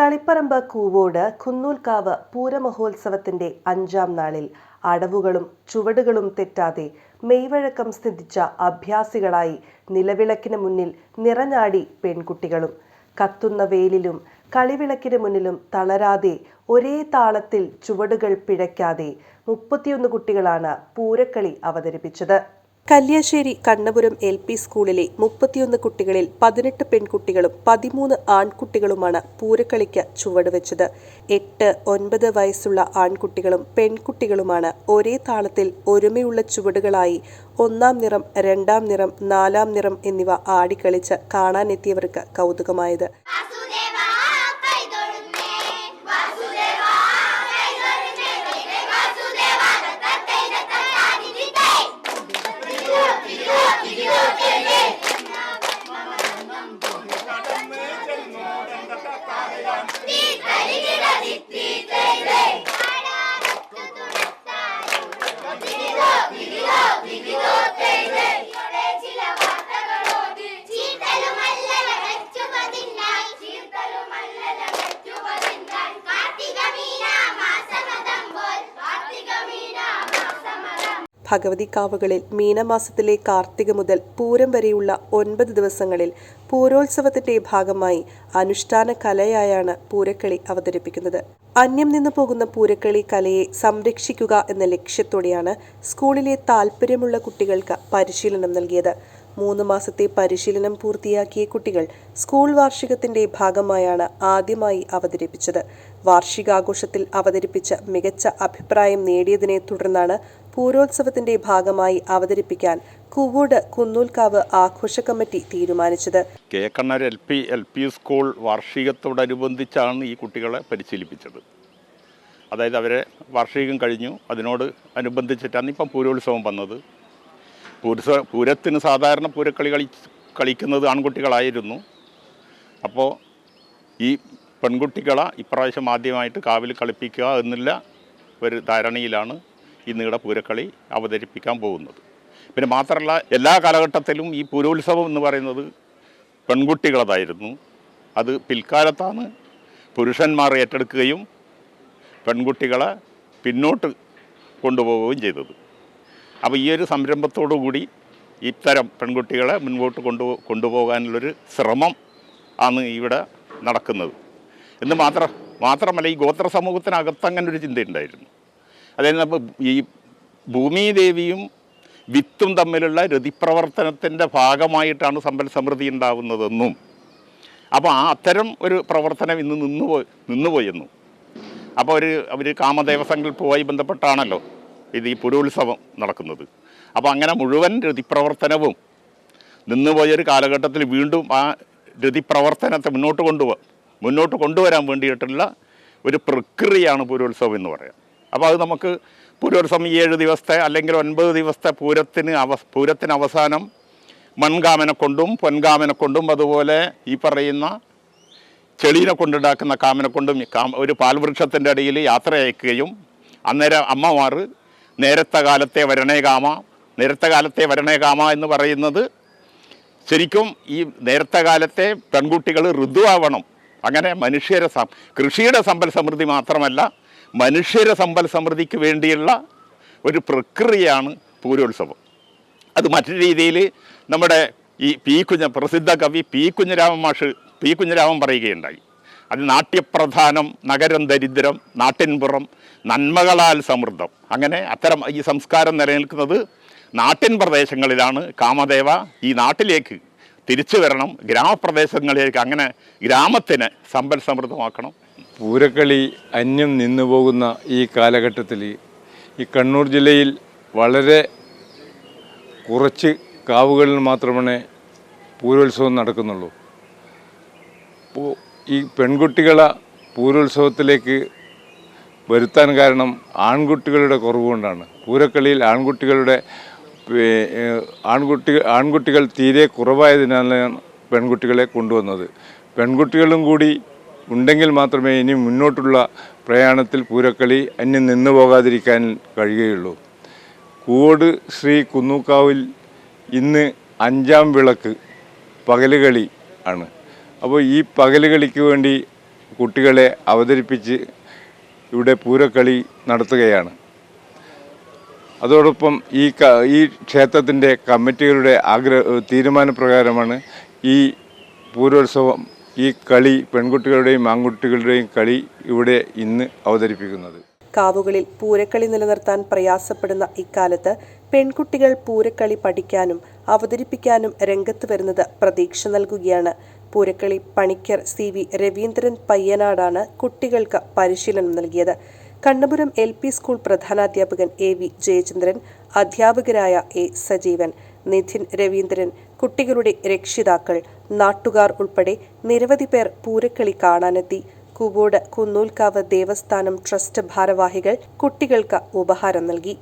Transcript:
തളിപ്പറമ്പ് കൂവോട് കുന്നൂൽക്കാവ് പൂരമഹോത്സവത്തിന്റെ അഞ്ചാം നാളിൽ അടവുകളും ചുവടുകളും തെറ്റാതെ മെയ്വഴക്കം സ്ഥിതിച്ച അഭ്യാസികളായി നിലവിളക്കിന് മുന്നിൽ നിറഞ്ഞാടി പെൺകുട്ടികളും. കത്തുന്ന വേലിലും കളിവിളക്കിന് മുന്നിലും തളരാതെ ഒരേ താളത്തിൽ ചുവടുകൾ പിഴയ്ക്കാതെ മുപ്പത്തിയൊന്ന് കുട്ടികളാണ് പൂരക്കളി അവതരിപ്പിച്ചത്. കല്യാശ്ശേരി കണ്ണപുരം എൽ പി സ്കൂളിലെ മുപ്പത്തിയൊന്ന് കുട്ടികളിൽ പതിനെട്ട് പെൺകുട്ടികളും പതിമൂന്ന് ആൺകുട്ടികളുമാണ് പൂരക്കളിക്ക് ചുവടുവെച്ചത് എട്ട് ഒൻപത് വയസ്സുള്ള ആൺകുട്ടികളും പെൺകുട്ടികളുമാണ് ഒരേ താളത്തിൽ ഒരുമയുള്ള ചുവടുകളായി ഒന്നാം നിറം രണ്ടാം നിറം നാലാം നിറം എന്നിവ ആടിക്കളിച്ച് കാണാനെത്തിയവർക്ക് കൗതുകമായത്. ഭഗവതിക്കാവുകളിൽ മീനമാസത്തിലെ കാർത്തിക മുതൽ പൂരം വരെയുള്ള ഒൻപത് ദിവസങ്ങളിൽ പൂരോത്സവത്തിന്റെ ഭാഗമായി അനുഷ്ഠാന കലയായാണ് പൂരക്കളി അവതരിപ്പിക്കുന്നത്. അന്യം നിന്നു പോകുന്ന പൂരക്കളി കലയെ സംരക്ഷിക്കുക എന്ന ലക്ഷ്യത്തോടെയാണ് സ്കൂളിലെ താൽപ്പര്യമുള്ള കുട്ടികൾക്ക് പരിശീലനം നൽകിയത്. മൂന്ന് മാസത്തെ പരിശീലനം പൂർത്തിയാക്കിയ കുട്ടികൾ സ്കൂൾ വാർഷികത്തിന്റെ ഭാഗമായാണ് ആദ്യമായി അവതരിപ്പിച്ചത്. വാർഷികാഘോഷത്തിൽ അവതരിപ്പിച്ച മികച്ച അഭിപ്രായം നേടിയതിനെ തുടർന്നാണ് പൂരോത്സവത്തിന്റെ ഭാഗമായി അവതരിപ്പിക്കാൻ കുവോട് കുന്നൂൽക്കാവ് ആഘോഷ കമ്മിറ്റി തീരുമാനിച്ചത്. K. കണ്ണർ L. P L. P school വാർഷികത്തോടനുബന്ധിച്ചാണ് ഈ കുട്ടികളെ പരിശീലിപ്പിച്ചത്. അതായത് അവരെ വാർഷികം കഴിഞ്ഞു. അതിനോട് അനുബന്ധിച്ചിട്ടാണ് ഇപ്പം പൂരോത്സവം വന്നത്. പൂരസ പൂരത്തിന് സാധാരണ പൂരക്കളി കളി കളിക്കുന്നത് ആൺകുട്ടികളായിരുന്നു. അപ്പോൾ ഈ പെൺകുട്ടികളെ ഇപ്രാവശ്യം ആദ്യമായിട്ട് കാവിൽ കളിപ്പിക്കുക എന്നുള്ള ഒരു ധാരണയിലാണ് നീട പൂരക്കളി അവതരിപ്പിക്കാൻ പോകുന്നത്. പിന്നെ മാത്രമല്ല എല്ലാ കാലഘട്ടത്തിലും ഈ പൂരോത്സവം എന്ന് പറയുന്നത് പെൺകുട്ടികളതായിരുന്നു. അത് പിൽക്കാലത്താണ് പുരുഷന്മാർ ഏറ്റെടുക്കുകയും പെൺകുട്ടികളെ പിന്നോട്ട് കൊണ്ടുപോവുകയും ചെയ്തത്. അപ്പോൾ ഈ ഒരു സംരംഭത്തോടു കൂടി ഇത്തരം പെൺകുട്ടികളെ മുൻപോട്ട് കൊണ്ടു കൊണ്ടുപോകാനുള്ളൊരു ശ്രമം ആണ് ഇവിടെ നടക്കുന്നത്. എന്ന് മാത്രം മാത്രമല്ല ഈ ഗോത്ര സമൂഹത്തിനകത്ത് അങ്ങനെ ഒരു ചിന്തയുണ്ടായിരുന്നു. അതായത് അപ്പോൾ ഈ ഭൂമിദേവിയും വിത്തും തമ്മിലുള്ള രതിപ്രവർത്തനത്തിന്റെ ഭാഗമായിട്ടാണ് സമ്പൽ സമൃദ്ധി ഉണ്ടാവുന്നതെന്നും അപ്പോൾ ആ അത്തരം ഒരു പ്രവർത്തനം ഇന്ന് നിന്നുപോയി നിന്നുപോയെന്നും. അപ്പോൾ ഒരു അവർ കാമദേവസങ്കല്പവുമായി ബന്ധപ്പെട്ടാണല്ലോ. ഇത് ഈ പുരോത്സവം നടക്കുന്നത്. അപ്പോൾ അങ്ങനെ മുഴുവൻ രതിപ്രവർത്തനവും നിന്നുപോയൊരു കാലഘട്ടത്തിൽ വീണ്ടും ആ രതിപ്രവർത്തനത്തെ മുന്നോട്ട് കൊണ്ടുപോകാം മുന്നോട്ട് കൊണ്ടുവരാൻ വേണ്ടിയിട്ടുള്ള ഒരു പ്രക്രിയയാണ് പൂരോത്സവം എന്ന് പറയാം. അപ്പോൾ അത് നമുക്ക് പൂരോത്സവം ഈ ഏഴ് ദിവസത്തെ അല്ലെങ്കിൽ ഒൻപത് ദിവസത്തെ പൂരത്തിന് അവ പൂരത്തിന് അവസാനം മൺകാമനെ കൊണ്ടും പൊൻകാമനെ കൊണ്ടും അതുപോലെ ഈ പറയുന്ന ചെളീനെ കൊണ്ടുണ്ടാക്കുന്ന കാമനെ കൊണ്ടും ഒരു പാൽവൃക്ഷത്തിന്റെ അടിയിൽ യാത്ര അയക്കുകയും അന്നേരം അമ്മമാർ നേരത്തെ കാലത്തെ വരണേകാമ നേരത്തെ കാലത്തെ വരണേകാമ എന്ന് പറയുന്നത് ശരിക്കും ഈ നേരത്തെ കാലത്തെ പെൺകുട്ടികൾ ഋതുവാവണം. അങ്ങനെ മനുഷ്യരെ കൃഷിയുടെ സമ്പൽ സമൃദ്ധി മാത്രമല്ല മനുഷ്യരെ സമ്പൽ സമൃദ്ധിക്ക് വേണ്ടിയുള്ള ഒരു പ്രക്രിയയാണ് പൂരോത്സവം. അത് മറ്റു രീതിയിൽ നമ്മുടെ ഈ പി കുഞ്ഞ പ്രസിദ്ധ കവി പി കുഞ്ഞരാമൻ മാഷ് പി കുഞ്ഞരാമൻ പറയുകയുണ്ടായി. അത് നാട്യപ്രധാനം നഗരം ദരിദ്രം നാട്ടിൻപുറം നന്മകളാൽ സമൃദ്ധം. അങ്ങനെ അത്തരം ഈ സംസ്കാരം നിലനിൽക്കുന്നത് നാട്ടിൻ പ്രദേശങ്ങളിലാണ്. കാമദേവ ഈ നാട്ടിലേക്ക് തിരിച്ചു വരണം. ഗ്രാമപ്രദേശങ്ങളിലേക്ക് അങ്ങനെ ഗ്രാമത്തിന് സമ്പൽ സമൃദ്ധമാക്കണം. പൂരക്കളി അന്യം നിന്നു പോകുന്ന ഈ കാലഘട്ടത്തിൽ ഈ കണ്ണൂർ ജില്ലയിൽ വളരെ കുറച്ച് കാവുകളിൽ മാത്രമേ പൂരോത്സവം നടക്കുന്നുള്ളൂ. ഈ പെൺകുട്ടികളെ പൂരോത്സവത്തിലേക്ക് വരുത്താൻ കാരണം ആൺകുട്ടികളുടെ കുറവ് കൊണ്ടാണ് പൂരക്കളിയിൽ ആൺകുട്ടികളുടെ ആൺകുട്ടി ആൺകുട്ടികൾ തീരെ കുറവായതിനാലാണ് പെൺകുട്ടികളെ കൊണ്ടുവന്നത്. പെൺകുട്ടികളും കൂടി ഉണ്ടെങ്കിൽ മാത്രമേ ഇനി മുന്നോട്ടുള്ള പ്രയാണത്തിൽ പൂരക്കളി അന്യം നിന്നു പോകാതിരിക്കാൻ കഴിയുകയുള്ളൂ. കൂവോട് ശ്രീ കുന്നൂക്കാവിൽ ഇന്ന് അഞ്ചാം വിളക്ക് പകലുകളി ആണ്. അപ്പോൾ ഈ പകലുകളിക്ക് വേണ്ടി കുട്ടികളെ അവതരിപ്പിച്ച് ഇവിടെ പൂരക്കളി നടത്തുകയാണ്. അതോടൊപ്പം ഈ ഈ ക്ഷേത്രത്തിന്റെ കമ്മിറ്റികളുടെ ആഗ്രഹ തീരുമാനപ്രകാരമാണ് ഈ പൂരോത്സവം ഈ കളി പെൺകുട്ടികളുടെയും ആൺകുട്ടികളുടെയും കളി ഇവിടെ ഇന്ന് അവതരിപ്പിക്കുന്നത്. കാവുകളിൽ പൂരക്കളി നിലനിർത്താൻ പ്രയാസപ്പെടുന്ന ഇക്കാലത്ത് പെൺകുട്ടികൾ പൂരക്കളി പഠിക്കാനും അവതരിപ്പിക്കാനും രംഗത്ത് വരുന്നത് പ്രതീക്ഷ നൽകുകയാണ്. പൂരക്കളി പണിക്കർ സി വി രവീന്ദ്രൻ പയ്യനാടാണ് കുട്ടികൾക്ക് പരിശീലനം നൽകിയത്. കണ്ണപുരം എൽ പി സ്കൂൾ പ്രധാനാധ്യാപകൻ എ വി ജയചന്ദ്രൻ അധ്യാപകരായ എ സജീവൻ നിധിൻ രവീന്ദ്രൻ കുട്ടികളുടെ രക്ഷിതാക്കൾ നാട്ടുകാർ ഉൾപ്പെടെ നിരവധി പേർ പൂരക്കളി കാണാനെത്തി. കൂവോട് കുന്നൂൽക്കാവ് ദേവസ്ഥാനം ട്രസ്റ്റ് ഭാരവാഹികൾ കുട്ടികൾക്ക് ഉപഹാരം നൽകി.